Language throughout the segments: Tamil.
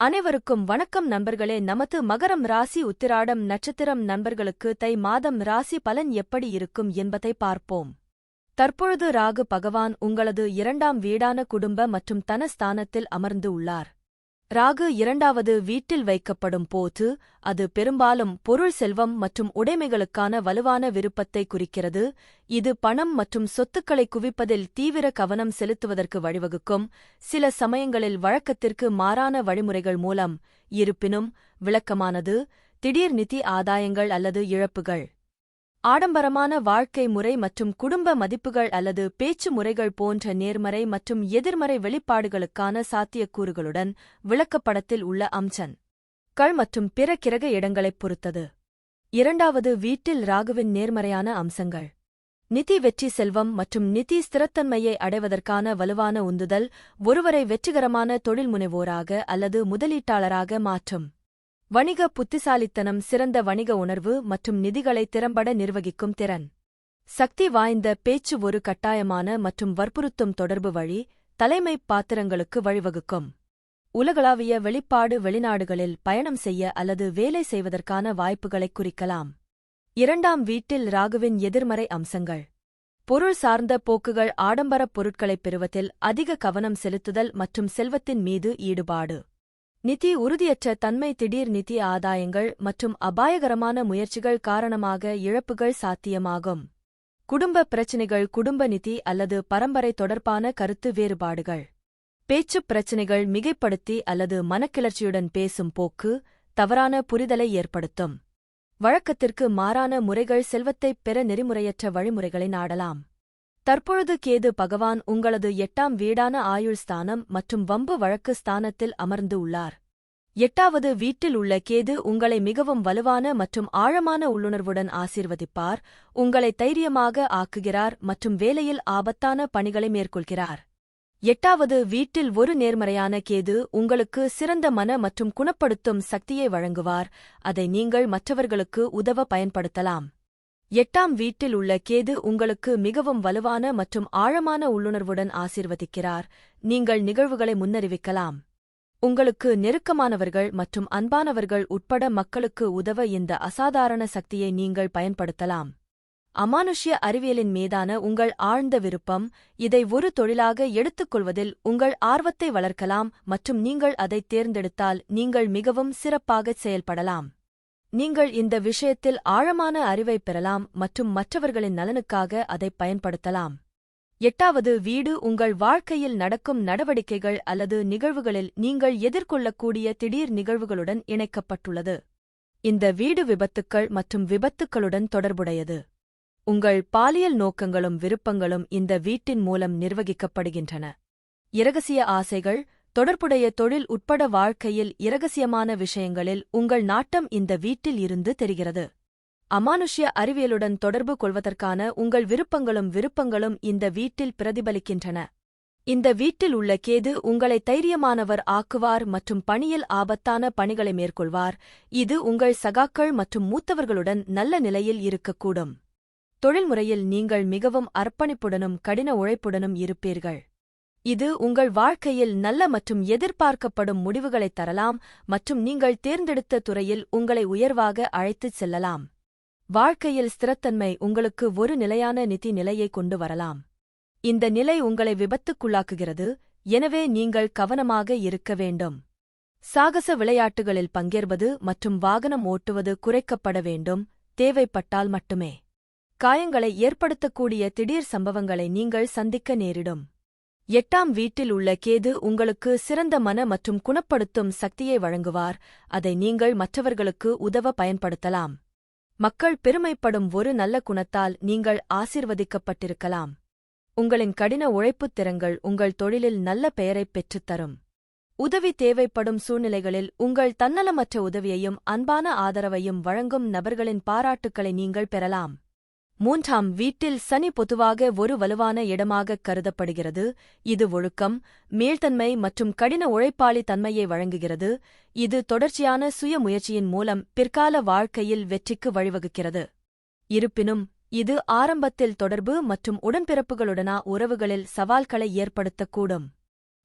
அனைவருக்கும் வணக்கம் நண்பர்களே. நமது மகரம் ராசி உத்திராடம் நட்சத்திரம் நண்பர்களுக்கு தை மாதம் ராசி பலன் எப்படி இருக்கும் என்பதை பார்ப்போம். தற்பொழுது ராகு பகவான் உங்களது இரண்டாம் வீடான குடும்ப மற்றும் தனஸ்தானத்தில் அமர்ந்து உள்ளார். ராகு இரண்டாவது வீட்டில் வைக்கப்படும் போது அது பெரும்பாலும் பொருள் செல்வம் மற்றும் உடைமைகளுக்கான வலுவான விருப்பத்தை குறிக்கிறது. இது பணம் மற்றும் சொத்துக்களை குவிப்பதில் தீவிர கவனம் செலுத்துவதற்கு வழிவகுக்கும். சில சமயங்களில் வழக்கத்திற்கு மாறான வழிமுறைகள் மூலம் இருப்பினும் விளக்கமானது திடீர் நிதி ஆதாயங்கள் அல்லது இழப்புகள். ஆடம்பரமான வாழ்க்கை முறை மற்றும் குடும்ப மதிப்புகள் அல்லது பேச்சு முறைகள் போன்ற நேர்மறை மற்றும் எதிர்மறை வெளிப்பாடுகளுக்கான சாத்தியக்கூறுகளுடன் விளக்கப்படத்தில் உள்ள அம்சன். கள் மற்றும் பிற கிரக இடங்களைப் பொறுத்தது. இரண்டாவது வீட்டில் ராகுவின் நேர்மறையான அம்சங்கள். நிதி வெற்றி செல்வம் மற்றும் நிதி ஸ்திரத்தன்மையை அடைவதற்கான வலுவான உந்துதல் ஒருவரை வெற்றிகரமான தொழில்முனைவோராக அல்லது முதலீட்டாளராக மாற்றும். வணிக புத்திசாலித்தனம் சிறந்த வணிக உணர்வு மற்றும் நிதிகளை திறம்பட நிர்வகிக்கும் திறன். சக்தி வாய்ந்த பேச்சு ஒரு கட்டாயமான மற்றும் வற்புறுத்தும் தொடர்பு வழி தலைமைப் பாத்திரங்களுக்கு வழிவகுக்கும். உலகளாவிய வெளிப்பாடு வெளிநாடுகளில் பயணம் செய்ய அல்லது வேலை செய்வதற்கான வாய்ப்புகளைக் குறிக்கலாம். இரண்டாம் வீட்டில் ராகுவின் எதிர்மறை அம்சங்கள். பொருள் சார்ந்த போக்குகள் ஆடம்பரப் பொருட்களைப் பெறுவதில் அதிக கவனம் செலுத்துதல் மற்றும் செல்வத்தின் மீது ஈடுபாடு. நிதி உறுதியற்ற தன்மை திடீர் நிதி ஆதாயங்கள் மற்றும் அபாயகரமான முயற்சிகள் காரணமாக இழப்புகள் சாத்தியமாகும். குடும்ப பிரச்சினைகள் குடும்ப நிதி அல்லது பரம்பரை தொடர்பான கருத்து வேறுபாடுகள். பேச்சுப் பிரச்சினைகள் மிகைப்படுத்தி அல்லது மனக்கிளர்ச்சியுடன் பேசும் போக்கு தவறான புரிதலை ஏற்படுத்தும். வழக்கத்திற்கு மாறான முறைகள் செல்வத்தைப் பெற நெறிமுறையற்ற வழிமுறைகளை நாடலாம். தற்பொழுது கேது பகவான் உங்களது எட்டாம் வீடான ஆயுள் ஸ்தானம் மற்றும் வம்பு வழக்கு ஸ்தானத்தில் அமர்ந்து உள்ளார். எட்டாவது வீட்டில் உள்ள கேது உங்களை மிகவும் வலுவான மற்றும் ஆழமான உள்ளுணர்வுடன் ஆசீர்வதிப்பார் உங்களை தைரியமாக ஆக்குகிறார் மற்றும் வேலையில் ஆபத்தான பணிகளை மேற்கொள்கிறார். எட்டாவது வீட்டில் ஒரு நேர்மறையான கேது உங்களுக்கு சிறந்த மன மற்றும் குணப்படுத்தும் சக்தியை வழங்குவார் அதை நீங்கள் மற்றவர்களுக்கு உதவ பயன்படுத்தலாம். எட்டாம் வீட்டில் உள்ள கேது உங்களுக்கு மிகவும் வலுவான மற்றும் ஆழமான உள்ளுணர்வுடன் ஆசீர்வதிக்கிறார். நீங்கள் நிகழ்வுகளை முன்னறிவிக்கலாம். உங்களுக்கு நெருக்கமானவர்கள் மற்றும் அன்பானவர்கள் உட்பட மக்களுக்கு உதவ இந்த அசாதாரண சக்தியை நீங்கள் பயன்படுத்தலாம். அமானுஷ்ய அறிவியலின் மீதான உங்கள் ஆழ்ந்த விருப்பம் இதை ஒரு தொழிலாக எடுத்துக்கொள்வதில் உங்கள் ஆர்வத்தை வளர்க்கலாம் மற்றும் நீங்கள் அதைத் தேர்ந்தெடுத்தால் நீங்கள் மிகவும் சிறப்பாகச் செயல்படலாம். நீங்கள் இந்த விஷயத்தில் ஆழமான அறிவைப் பெறலாம் மற்றும் மற்றவர்களின் நலனுக்காக அதைப் பயன்படுத்தலாம். எட்டாவது வீடு உங்கள் வாழ்க்கையில் நடக்கும் நடவடிக்கைகள் அல்லது நிகழ்வுகளில் நீங்கள் எதிர்கொள்ளக்கூடிய திடீர் நிகழ்வுகளுடன் இணைக்கப்பட்டுள்ளது. இந்த வீடு விபத்துக்கள் மற்றும் விபத்துக்களுடன் தொடர்புடையது. உங்கள் பாலியல் நோக்கங்களும் விருப்பங்களும் இந்த வீட்டின் மூலம் நிர்வகிக்கப்படுகின்றன. இரகசிய ஆசைகள் தொடர்புடைய தொழில் உட்பட வாழ்க்கையில் இரகசியமான விஷயங்களில் உங்கள் நாட்டம் இந்த வீட்டில் இருந்து தெரிகிறது. அமானுஷ்ய அறிவியலுடன் தொடர்பு கொள்வதற்கான உங்கள் விருப்பங்களும் விருப்பங்களும் இந்த வீட்டில் பிரதிபலிக்கின்றன. இந்த வீட்டில் உள்ள கேது உங்களை தைரியமானவர் ஆக்குவார் மற்றும் பணியில் ஆபத்தான பணிகளை மேற்கொள்வார். இது உங்கள் சகாக்கள் மற்றும் மூத்தவர்களுடன் நல்ல நிலையில் இருக்கக்கூடும். தொழில்முறையில் நீங்கள் மிகவும் அர்ப்பணிப்புடனும் கடின உழைப்புடனும் இருப்பீர்கள். இது உங்கள் வாழ்க்கையில் நல்ல மற்றும் எதிர்பார்க்கப்படும் முடிவுகளைத் தரலாம் மற்றும் நீங்கள் தேர்ந்தெடுத்த துறையில் உங்களை உயர்வாக அழைத்துச் செல்லலாம். வாழ்க்கையில் ஸ்திரத்தன்மை உங்களுக்கு ஒரு நிலையான நிதி நிலையை கொண்டு வரலாம். இந்த நிலை உங்களை விபத்துக்குள்ளாக்குகிறது எனவே நீங்கள் கவனமாக இருக்க வேண்டும். சாகச விளையாட்டுகளில் பங்கேற்பது மற்றும் வாகனம் ஓட்டுவது குறைக்கப்பட வேண்டும் தேவைப்பட்டால் மட்டுமே. காயங்களை ஏற்படுத்தக்கூடிய திடீர் சம்பவங்களை நீங்கள் சந்திக்க நேரிடும். எட்டாம் வீட்டில் உள்ள கேது உங்களுக்கு சிறந்த மன மற்றும் குணப்படுத்தும் சக்தியை வழங்குவார். அதை நீங்கள் மற்றவர்களுக்கு உதவ பயன்படுத்தலாம். மக்கள் பெருமைப்படும் ஒரு நல்ல குணத்தால் நீங்கள் ஆசிர்வதிக்கப்பட்டிருக்கலாம். உங்களின் கடின உழைப்புத் திறங்கள் உங்கள் தொழிலில் நல்ல பெயரைப் பெற்றுத்தரும் உதவி தேவைப்படும் சூழ்நிலைகளில் உங்கள் தன்னலமற்ற உதவியையும் அன்பான ஆதரவையும் வழங்கும் நபர்களின் பாராட்டுக்களை நீங்கள் பெறலாம். மூன்றாம் வீட்டில் சனி பொதுவாக ஒரு வலுவான இடமாகக் கருதப்படுகிறது. இது ஒழுக்கம் மீள்தன்மை மற்றும் கடின உழைப்பாளி தன்மையை வழங்குகிறது. இது தொடர்ச்சியான சுய முயற்சியின் மூலம் பிற்கால வாழ்க்கையில் வெற்றிக்கு வழிவகுக்கிறது. இருப்பினும் இது ஆரம்பத்தில் தொடர்பு மற்றும் உடன்பிறப்புகளுடனா உறவுகளில் சவால்களை ஏற்படுத்தக்கூடும்.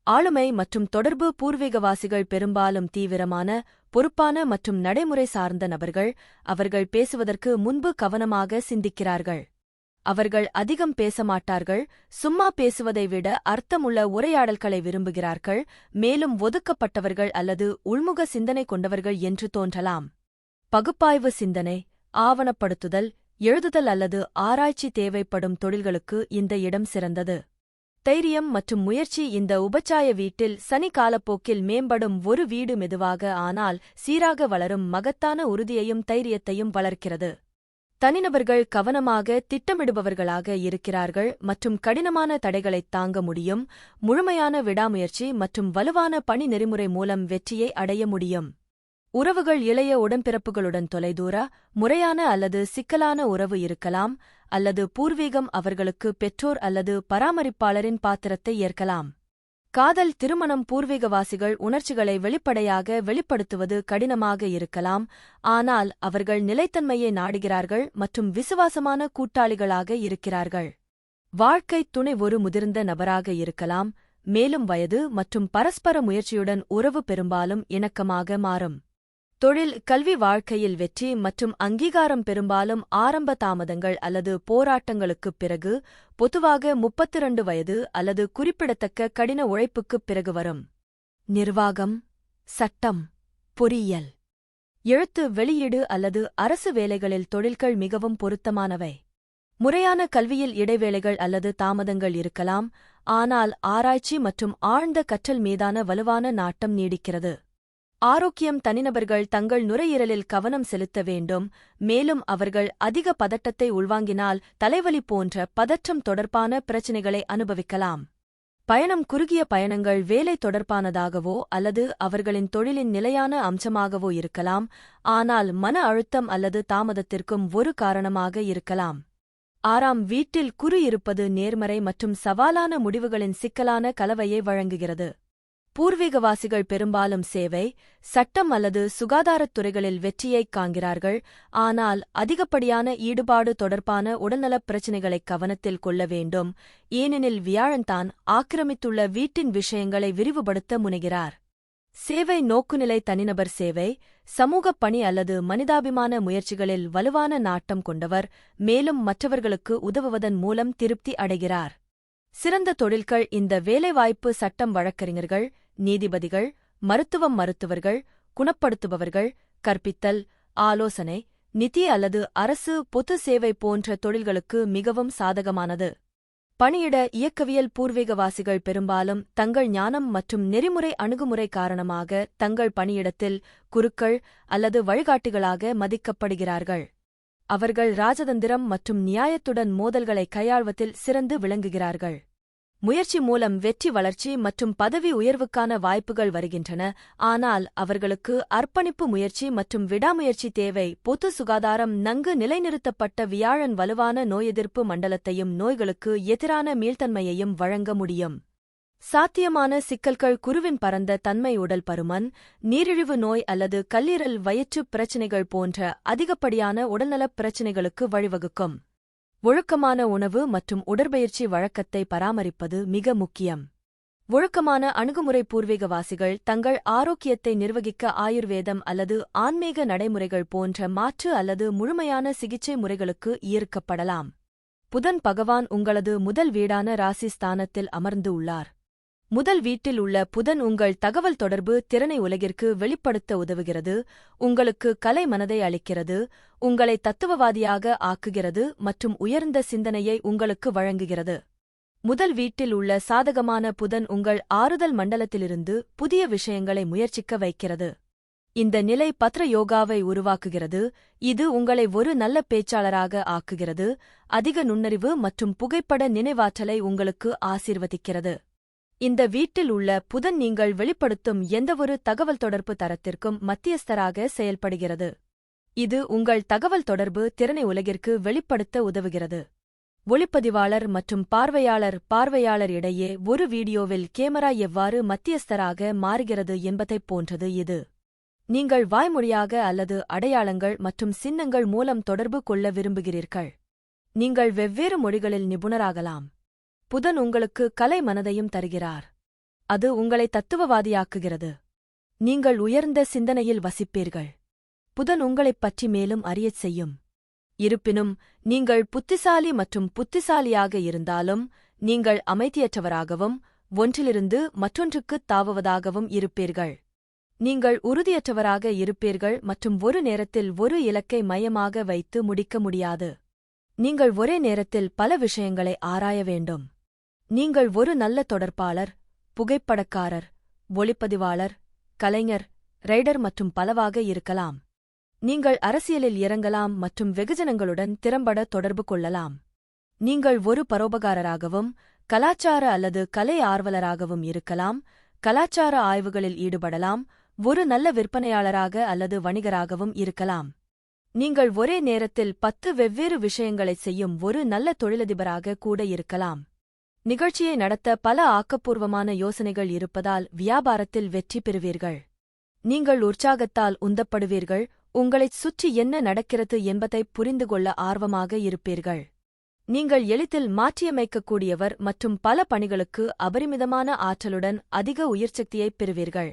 ஆளுமை மற்றும் தொடர்பு பூர்வீகவாசிகள் பெரும்பாலும் தீவிரமான பொறுப்பான மற்றும் நடைமுறை சார்ந்த நபர்கள். அவர்கள் பேசுவதற்கு முன்பு கவனமாக சிந்திக்கிறார்கள். அவர்கள் அதிகம் பேசமாட்டார்கள் சும்மா பேசுவதை விட அர்த்தமுள்ள உரையாடல்களை விரும்புகிறார்கள். மேலும் ஒதுக்கப்பட்டவர்கள் அல்லது உள்முக சிந்தனை கொண்டவர்கள் என்று தோன்றலாம். பகுப்பாய்வு சிந்தனை ஆவணப்படுத்துதல் எழுதுதல் அல்லது ஆராய்ச்சி தேவைப்படும் தொழில்களுக்கு இந்த இடம் சிறந்தது. தைரியம் மற்றும் முயற்சி இந்த உபச்சாய வீட்டில் சனி காலப்போக்கில் மேம்படும் ஒரு வீடு மெதுவாக ஆனால் சீராக வளரும் மகத்தான உறுதியையும் தைரியத்தையும் வளர்க்கிறது. தனிநபர்கள் கவனமாக திட்டமிடுபவர்களாக இருக்கிறார்கள் மற்றும் கடினமான தடைகளைத் தாங்க முடியும் முழுமையான விடாமுயற்சி மற்றும் வலுவான பணி நெறிமுறை மூலம் வெற்றியை அடைய முடியும். உறவுகள் இளைய உடன்பிறப்புகளுடன் தொலைதூர முறையான அல்லது சிக்கலான உறவு இருக்கலாம் அல்லது பூர்வீகம் அவர்களுக்கு பெற்றோர் அல்லது பராமரிப்பாளரின் பாத்திரத்தை ஏற்கலாம். காதல் திருமணம் பூர்வீகவாசிகள் உணர்ச்சிகளை வெளிப்படையாக வெளிப்படுத்துவது கடினமாக இருக்கலாம் ஆனால் அவர்கள் நிலைத்தன்மையை நாடுகிறார்கள் மற்றும் விசுவாசமான கூட்டாளிகளாக இருக்கிறார்கள். வாழ்க்கை துணை ஒரு முதிர்ந்த நபராக இருக்கலாம் மேலும் வயது மற்றும் பரஸ்பர முயற்சியுடன் உறவு பெரும்பாலும் இணக்கமாக மாறும். தொழில் கல்வி வாழ்க்கையில் வெற்றி மற்றும் அங்கீகாரம் பெரும்பாலும் ஆரம்ப தாமதங்கள் அல்லது போராட்டங்களுக்குப் பிறகு பொதுவாக முப்பத்திரண்டு வயது அல்லது குறிப்பிடத்தக்க கடின உழைப்புக்குப் பிறகு வரும். நிர்வாகம் சட்டம் பொறியியல். எழுத்து வெளியீடு அல்லது அரசு வேலைகளில் தொழில்கள் மிகவும் பொருத்தமானவை. முறையான கல்வியில் இடைவேளைகள் அல்லது தாமதங்கள் இருக்கலாம் ஆனால் ஆராய்ச்சி மற்றும் ஆழ்ந்த கற்றல் மீதான வலுவான நாட்டம் நீடிக்கிறது. ஆரோக்கியம் தனிநபர்கள் தங்கள் நுரையீரலில் கவனம் செலுத்த வேண்டும். மேலும் அவர்கள் அதிக பதட்டத்தை உள்வாங்கினால் தலைவலி போன்ற பதற்றம் தொடர்பான பிரச்சினைகளை அனுபவிக்கலாம். பயணம் குறுகிய பயணங்கள் வேலை தொடர்பானதாகவோ அல்லது அவர்களின் தொழிலின் நிலையான அம்சமாகவோ இருக்கலாம். ஆனால் மன அழுத்தம் அல்லது தாமதத்திற்கும் ஒரு காரணமாக இருக்கலாம். ஆறாம் வீட்டில் குறு இருப்பது நேர்மறை மற்றும் சவாலான முடிவுகளின் சிக்கலான கலவையை வழங்குகிறது. பூர்வீகவாசிகள் பெரும்பாலும் சேவை சட்டம் அல்லது சுகாதாரத் துறைகளில் வெற்றியைக் காண்கிறார்கள். ஆனால் அதிகப்படியான ஈடுபாடு தொடர்பான உடல்நலப் பிரச்சினைகளைக் கவனத்தில் கொள்ள வேண்டும். ஏனெனில் வியாழன்தான் ஆக்கிரமித்துள்ள வீட்டின் விஷயங்களை விரிவுபடுத்த முனைகிறார். சேவை நோக்குநிலை தனிநபர் சேவை சமூகப் பணி அல்லது மனிதாபிமான முயற்சிகளில் வலுவான நாட்டம் கொண்டவர் மேலும் மற்றவர்களுக்கு உதவுவதன் மூலம் திருப்தி அடைகிறார். சிறந்த தொழில்கள் இந்த வேலைவாய்ப்பு சட்டம் வழக்கறிஞர்கள் நீதிபதிகள் மருத்துவம் மருத்துவர்கள் குணப்படுத்துபவர்கள் கற்பித்தல் ஆலோசனை நிதி அல்லது அரசு பொது சேவை போன்ற தொழில்களுக்கு மிகவும் சாதகமானது. பணியிட இயக்கவியல் பூர்வீகவாசிகள் பெரும்பாலும் தங்கள் ஞானம் மற்றும் நெறிமுறை அணுகுமுறை காரணமாக தங்கள் பணியிடத்தில் குருக்கள் அல்லது வழிகாட்டிகளாக மதிக்கப்படுகிறார்கள். அவர்கள் ராஜதந்திரம் மற்றும் நியாயத்துடன் மோதல்களை கையாள்வதில் சிறந்து விளங்குகிறார்கள். முயற்சி மூலம் வெற்றி வளர்ச்சி மற்றும் பதவி உயர்வுக்கான வாய்ப்புகள் வருகின்றன. ஆனால் அவர்களுக்கு அர்ப்பணிப்பு முயற்சி மற்றும் விடாமுயற்சி தேவை. பொது சுகாதாரம் நன்கு நிலைநிறுத்தப்பட்ட வியாழன் வலுவான நோயெதிர்ப்பு மண்டலத்தையும் நோய்களுக்கு எதிரான மீள்தன்மையையும் வழங்க முடியும். சாத்தியமான சிக்கல்கள் குருவின் பரந்த தன்மை உடல் பருமன் நீரிழிவு நோய் அல்லது கல்லீரல் வயிற்றுப் பிரச்சினைகள் போன்ற அதிகப்படியான உடல்நலப் பிரச்சினைகளுக்கு வழிவகுக்கும். ஒழுக்கமான உணவு மற்றும் உடற்பயிற்சி வழக்கத்தை பராமரிப்பது மிக முக்கியம். ஒழுக்கமான அணுகுமுறை பூர்வீகவாசிகள் தங்கள் ஆரோக்கியத்தை நிர்வகிக்க ஆயுர்வேதம் அல்லது ஆன்மீக நடைமுறைகள் போன்ற மாற்று அல்லது முழுமையான சிகிச்சை முறைகளுக்கு ஈர்க்கப்படலாம். புதன் பகவான் உங்களது முதல் வீடான ராசி ஸ்தானத்தில் அமர்ந்து உள்ளார். முதல் வீட்டில் உள்ள புதன் உங்கள் தகவல் தொடர்பு திறனை உலகிற்கு வெளிப்படுத்த உதவுகிறது உங்களுக்கு கலை மனதை அளிக்கிறது உங்களை தத்துவவாதியாக ஆக்குகிறது மற்றும் உயர்ந்த சிந்தனையை உங்களுக்கு வழங்குகிறது. முதல் வீட்டில் உள்ள சாதகமான புதன் உங்கள் ஆறுதல் மண்டலத்திலிருந்து புதிய விஷயங்களை முயற்சிக்க வைக்கிறது. இந்த நிலை பத்ர யோகாவை உருவாக்குகிறது. இது உங்களை ஒரு நல்ல பேச்சாளராக ஆக்குகிறது. அதிக நுண்ணறிவு மற்றும் புகைப்பட நினைவாற்றலை உங்களுக்கு ஆசீர்வதிக்கிறது. இந்த வீட்டில் உள்ள புதன் நீங்கள் வெளிப்படுத்தும் எந்தவொரு தகவல் தொடர்பு தரத்திற்கும் மத்தியஸ்தராக செயல்படுகிறது. இது உங்கள் தகவல் தொடர்பு திறனை உலகிற்கு வெளிப்படுத்த உதவுகிறது. ஒளிப்பதிவாளர் மற்றும் பார்வையாளர் பார்வையாளர் இடையே ஒரு வீடியோவில் கேமரா எவ்வாறு மத்தியஸ்தராக மாறுகிறது என்பதைப் போன்றது இது. நீங்கள் வாய்மொழியாக அல்லது அடையாளங்கள் மற்றும் சின்னங்கள் மூலம் தொடர்பு கொள்ள விரும்புகிறீர்கள். நீங்கள் வெவ்வேறு மொழிகளில் நிபுணராகலாம். புதன் உங்களுக்கு கலை மனதையும் தருகிறார். அது உங்களை தத்துவவாதியாக்குகிறது. நீங்கள் உயர்ந்த சிந்தனையில் வசிப்பீர்கள். புதன் உங்களைப் பற்றி மேலும் அறியச் செய்யும். இருப்பினும் நீங்கள் புத்திசாலி மற்றும் புத்திசாலியாக இருந்தாலும் நீங்கள் அமைதியற்றவராகவும் ஒன்றிலிருந்து மற்றொன்றுக்குத் தாவுவதாகவும் இருப்பீர்கள். நீங்கள் உறுதியற்றவராக இருப்பீர்கள் மற்றும் ஒரு நேரத்தில் ஒரு இலக்கை மையமாக வைத்து முடிக்க முடியாது. நீங்கள் ஒரே நேரத்தில் பல விஷயங்களை ஆராய வேண்டும். நீங்கள் ஒரு நல்ல தொடர்பாளர் புகைப்படக்காரர் ஒளிப்பதிவாளர் கலைஞர் ரைடர் மற்றும் பலவாக இருக்கலாம். நீங்கள் அரசியலில் இறங்கலாம் மற்றும் வெகுஜனங்களுடன் திறம்பட தொடர்பு கொள்ளலாம். நீங்கள் ஒரு பரோபகாரராகவும் கலாச்சார அல்லது கலை ஆர்வலராகவும் இருக்கலாம் கலாச்சார ஆய்வுகளில் ஈடுபடலாம் ஒரு நல்ல விற்பனையாளராக அல்லது வணிகராகவும் இருக்கலாம். நீங்கள் ஒரே நேரத்தில் பத்து வெவ்வேறு விஷயங்களைச் செய்யும் ஒரு நல்ல தொழிலதிபராக கூட இருக்கலாம். நிகழ்ச்சியை நடத்த பல ஆக்கப்பூர்வமான யோசனைகள் இருப்பதால் வியாபாரத்தில் வெற்றி பெறுவீர்கள். நீங்கள் உற்சாகத்தால் உந்தப்படுவீர்கள். உங்களைச் சுற்றி என்ன நடக்கிறது என்பதைப் புரிந்து கொள்ள ஆர்வமாக இருப்பீர்கள். நீங்கள் எளிதில் மாற்றியமைக்கக்கூடியவர் மற்றும் பல பணிகளுக்கு அபரிமிதமான ஆற்றலுடன் அதிக உயிர்ச்சக்தியைப் பெறுவீர்கள்.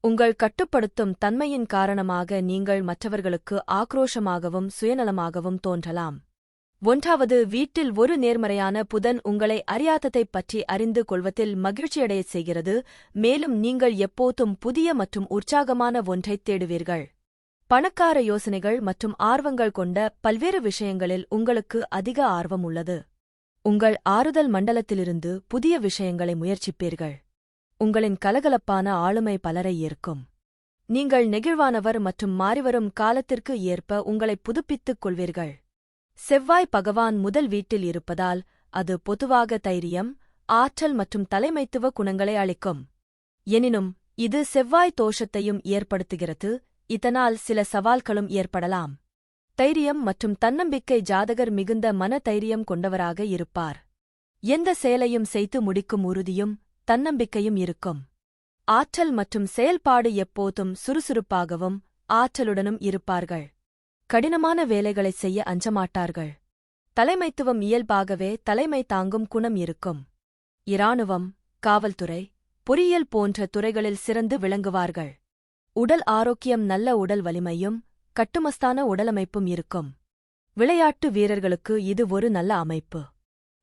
உங்கள் கட்டுப்படுத்தும் தன்மையின் காரணமாக நீங்கள் மற்றவர்களுக்கு ஆக்ரோஷமாகவும் சுயநலமாகவும் தோன்றலாம். ஒன்றாவது வீட்டில் ஒரு நேர்மறையான புதன் உங்களை அறியாததைப் பற்றி அறிந்து கொள்வதில் மகிழ்ச்சியடையச் செய்கிறது. மேலும் நீங்கள் எப்போதும் புதிய மற்றும் உற்சாகமான ஒன்றைத் தேடுவீர்கள். பணக்கார யோசனைகள் மற்றும் ஆர்வங்கள் கொண்ட பல்வேறு விஷயங்களில் உங்களுக்கு அதிக ஆர்வம் உள்ளது. உங்கள் ஆறுதல் மண்டலத்திலிருந்து புதிய விஷயங்களை முயற்சிப்பீர்கள். உங்களின் கலகலப்பான ஆளுமை பலரை ஏற்கும் நீங்கள் நெகிழ்வானவர் மற்றும் மாறிவரும் காலத்திற்கு ஏற்ப உங்களை புதுப்பித்துக் கொள்வீர்கள். செவ்வாய் பகவான் முதல் வீட்டில் இருப்பதால் அது பொதுவாக தைரியம் ஆற்றல் மற்றும் தலைமைத்துவ குணங்களை அளிக்கும். எனினும் இது செவ்வாய் தோஷத்தையும் ஏற்படுத்துகிறது இதனால் சில சவால்களும் ஏற்படலாம். தைரியம் மற்றும் தன்னம்பிக்கை ஜாதகர் மிகுந்த மன தைரியம் கொண்டவராக இருப்பார். எந்த செயலையும் செய்து முடிக்கும் உறுதியும் தன்னம்பிக்கையும் இருக்கும். ஆற்றல் மற்றும் செயல்பாடு எப்போதும் சுறுசுறுப்பாகவும் ஆற்றலுடனும் இருப்பார்கள். கடினமான வேலைகளைச் செய்ய அஞ்சமாட்டார்கள். தலைமைத்துவம் இயல்பாகவே தலைமை தாங்கும் குணம் இருக்கும். இராணுவம் காவல்துறை பொறியியல் போன்ற துறைகளில் சிறந்து விளங்குவார்கள். உடல் ஆரோக்கியம் நல்ல உடல் வலிமையும் கட்டுமஸ்தான உடலமைப்பும் இருக்கும். விளையாட்டு வீரர்களுக்கு இது ஒரு நல்ல அமைப்பு.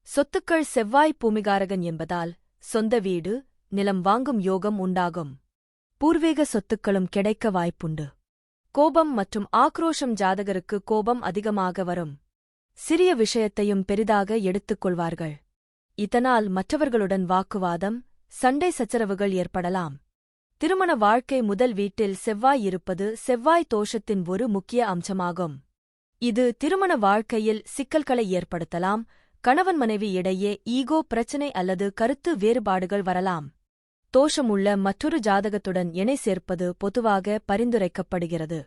சொத்துக்கள் செவ்வாய் பூமிகாரகன் என்பதால் சொந்த வீடு நிலம் வாங்கும் யோகம் உண்டாகும். பூர்வீக சொத்துக்களும் கிடைக்க வாய்ப்புண்டு. கோபம் மற்றும் ஆக்ரோஷம் ஜாதகருக்கு கோபம் அதிகமாக வரும். சிறிய விஷயத்தையும் பெரிதாக எடுத்துக் கொள்வார்கள். இதனால் மற்றவர்களுடன் வாக்குவாதம் சண்டை சச்சரவுகள் ஏற்படலாம். திருமண வாழ்க்கை முதல் வீட்டில் செவ்வாய் இருப்பது செவ்வாய் தோஷத்தின் ஒரு முக்கிய அம்சமாகும். இது திருமண வாழ்க்கையில் சிக்கல்களை ஏற்படுத்தலாம் கணவன் மனைவி இடையே ஈகோ பிரச்சினை அல்லது கருத்து வேறுபாடுகள் வரலாம். தோஷமுள்ள மற்றொரு ஜாதகத்துடன் இணை சேர்ப்பது பொதுவாக பரிந்துரைக்கப்படுகிறது.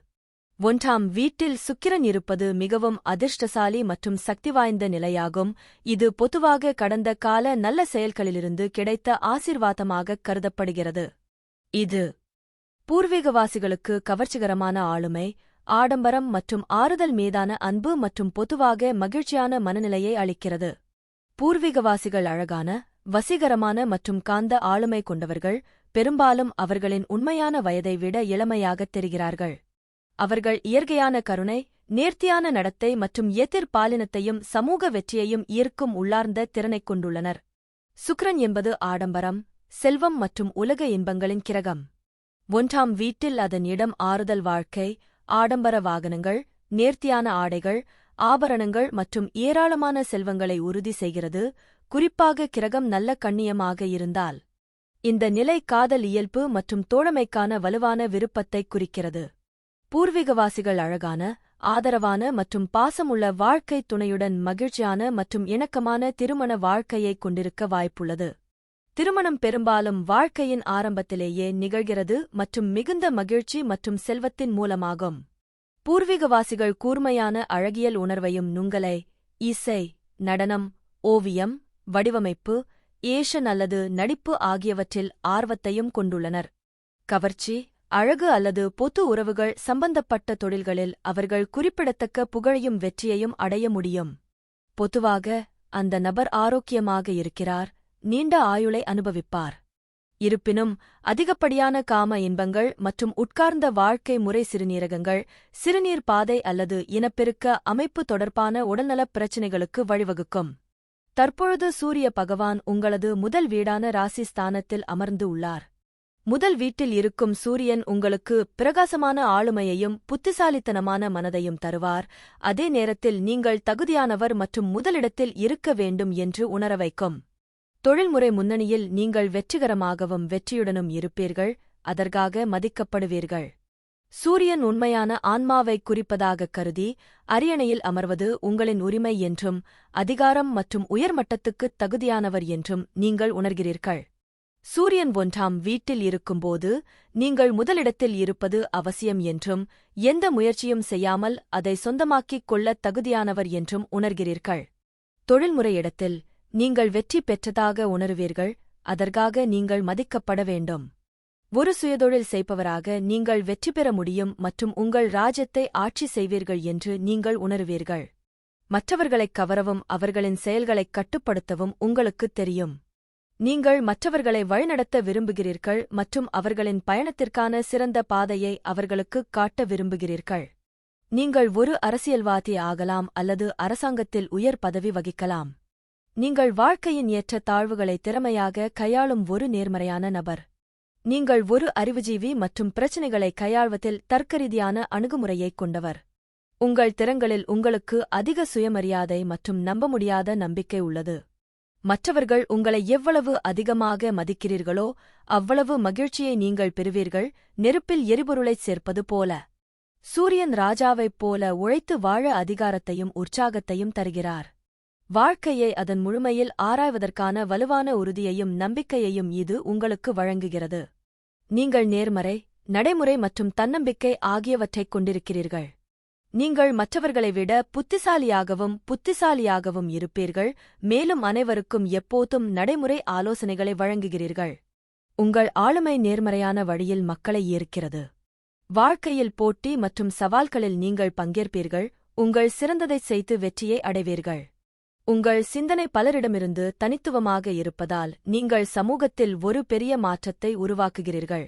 ஒன்றாம் வீட்டில் சுக்கிரன் இருப்பது மிகவும் அதிர்ஷ்டசாலி மற்றும் சக்தி வாய்ந்த நிலையாகும். இது பொதுவாக கடந்த கால நல்ல செயல்களிலிருந்து கிடைத்த ஆசிர்வாதமாக கருதப்படுகிறது. இது பூர்வீகவாசிகளுக்கு கவர்ச்சிகரமான ஆளுமை ஆடம்பரம் மற்றும் ஆறுதல் மீதான அன்பு மற்றும் பொதுவாக மகிழ்ச்சியான மனநிலையை அளிக்கிறது. பூர்வீகவாசிகள் அழகான வசீகரமான மற்றும் காந்த ஆளுமை கொண்டவர்கள் பெரும்பாலும் அவர்களின் உண்மையான வயதை விட இளமையாகத் தெரிகிறார்கள். அவர்கள் இயற்கையான கருணை நேர்த்தியான நடத்தை மற்றும் எதிர்பாலினத்தையும் சமூக வெற்றியையும் ஈர்க்கும் உள்ளார்ந்த திறனைக் கொண்டுள்ளனர். சுக்ரன் என்பது ஆடம்பரம் செல்வம் மற்றும் உலக இன்பங்களின் கிரகம். ஒன்றாம் வீட்டில் அதன் இடம் ஆறுதல் வாழ்க்கை ஆடம்பர வாகனங்கள் நேர்த்தியான ஆடைகள் ஆபரணங்கள் மற்றும் ஏராளமான செல்வங்களை உறுதி செய்கிறது. குறிப்பாக கிரகம் நல்ல கண்ணியமாக இருந்தால் இந்த நிலை காதல் இயல்பு மற்றும் தோழமைக்கான வலுவான விருப்பத்தைக் குறிக்கிறது. பூர்வீகவாசிகள் அழகான ஆதரவான மற்றும் பாசமுள்ள வாழ்க்கை துணையுடன் மகிழ்ச்சியான மற்றும் இணக்கமான திருமண வாழ்க்கையைக் கொண்டிருக்க வாய்ப்புள்ளது. திருமணம் பெரும்பாலும் வாழ்க்கையின் ஆரம்பத்திலேயே நிகழ்கிறது மற்றும் மிகுந்த மகிழ்ச்சி மற்றும் செல்வத்தின் மூலமாகும். பூர்வீகவாசிகள் கூர்மையான அழகியல் உணர்வையும் நுங்கலை இசை நடனம் ஓவியம் வடிவமைப்பு ஏஷன் அல்லது நடிப்பு ஆகியவற்றில் ஆர்வத்தையும் கொண்டுள்ளனர். கவர்ச்சி அழகு அல்லது பொது உறவுகள் சம்பந்தப்பட்ட தொழில்களில் அவர்கள் குறிப்பிடத்தக்க புகழையும் வெற்றியையும் அடைய முடியும். பொதுவாக அந்த நபர் ஆரோக்கியமாக இருக்கிறார் நீண்ட ஆயுளை அனுபவிப்பார். இருப்பினும் அதிகப்படியான காம இன்பங்கள் மற்றும் உட்கார்ந்த வாழ்க்கை முறை சிறுநீரகங்கள் சிறுநீர் பாதை அல்லது இனப்பெருக்க அமைப்பு தொடர்பான உடல்நலப் பிரச்சினைகளுக்கு வழிவகுக்கும். தற்பொழுது சூரிய பகவான் உங்களது முதல் வீடான ராசி ஸ்தானத்தில் அமர்ந்து உள்ளார். முதல் வீட்டில் இருக்கும் சூரியன் உங்களுக்கு பிரகாசமான ஆளுமையையும் புத்திசாலித்தனமான மனதையும் தருவார். அதே நேரத்தில் நீங்கள் தகுதியானவர் மற்றும் முதலிடத்தில் இருக்க வேண்டும் என்று உணர வைக்கும் தொழில்முறை முன்னணியில் நீங்கள் வெற்றிகரமாகவும் வெற்றியுடனும் இருப்பீர்கள் அதற்காக மதிக்கப்படுவீர்கள். சூரியன் உண்மையான ஆன்மாவைக் குறிப்பதாகக் கருதி அரியணையில் அமர்வது உங்களின் உரிமை என்றும் அதிகாரம் மற்றும் உயர்மட்டத்துக்குத் தகுதியானவர் என்றும் நீங்கள் உணர்கிறீர்கள். சூரியன் ஒன்றாம் வீட்டில் இருக்கும்போது நீங்கள் முதலிடத்தில் இருப்பது அவசியம் என்றும் எந்த முயற்சியும் செய்யாமல் அதை சொந்தமாக்கிக் கொள்ளத் தகுதியானவர் என்றும் உணர்கிறீர்கள். தொழில்முறை இடத்தில் நீங்கள் வெற்றி பெற்றதாக உணருவீர்கள் அதற்காக நீங்கள் மதிக்கப்பட வேண்டும். ஒரு சுயதொழில் செய்பவராக நீங்கள் வெற்றி பெற முடியும் மற்றும் உங்கள் ராஜ்யத்தை ஆட்சி செய்வீர்கள் என்று நீங்கள் உணருவீர்கள். மற்றவர்களைக் கவரவும் அவர்களின் செயல்களைக் கட்டுப்படுத்தவும் உங்களுக்குத் தெரியும். நீங்கள் மற்றவர்களை வழிநடத்த விரும்புகிறீர்கள் மற்றும் அவர்களின் பயணத்திற்கான சிறந்த பாதையை அவர்களுக்குக் காட்ட விரும்புகிறீர்கள். நீங்கள் ஒரு அரசியல்வாதி ஆகலாம் அல்லது அரசாங்கத்தில் உயர் பதவி வகிக்கலாம். நீங்கள் வாழ்க்கையின் ஏற்ற தாழ்வுகளை திறமையாக கையாளும் ஒரு நேர்மறையான நபர். நீங்கள் ஒரு அறிவுஜீவி மற்றும் பிரச்சினைகளை கையாள்வதில் தர்க்கரீதியான அணுகுமுறையைக் கொண்டவர். உங்கள் திறங்களில் உங்களுக்கு அதிக சுயமரியாதை மற்றும் நம்ப முடியாத நம்பிக்கை உள்ளது. மற்றவர்கள் உங்களை எவ்வளவு அதிகமாக மதிக்கிறீர்களோ அவ்வளவு மகிழ்ச்சியை நீங்கள் பெறுவீர்கள் நெருப்பில் எரிபொருளைச் சேர்ப்பது போல. சூரியன் ராஜாவைப் போல உழைத்து வாழ அதிகாரத்தையும் உற்சாகத்தையும் தருகிறார். வாழ்க்கையை அதன் முழுமையில் ஆராய்வதற்கான வலுவான உறுதியையும் நம்பிக்கையையும் இது உங்களுக்கு வழங்குகிறது. நீங்கள் நேர்மறை நடைமுறை மற்றும் தன்னம்பிக்கை ஆகியவற்றைக் கொண்டிருக்கிறீர்கள். நீங்கள் மற்றவர்களை விட புத்திசாலியாகவும் புத்திசாலியாகவும் இருப்பீர்கள். மேலும் அனைவருக்கும் எப்போதும் நடைமுறை ஆலோசனைகளை வழங்குகிறீர்கள். உங்கள் ஆளுமை நேர்மறையான வழியில் மக்களை ஈர்க்கிறது. வாழ்க்கையில் போட்டி மற்றும் சவால்களில் நீங்கள் பங்கேற்பீர்கள். உங்கள் சிறந்ததைச் செய்து வெற்றியை அடைவீர்கள். உங்கள் சிந்தனை பலரிடமிருந்து தனித்துவமாக இருப்பதால் நீங்கள் சமூகத்தில் ஒரு பெரிய மாற்றத்தை உருவாக்குகிறீர்கள்.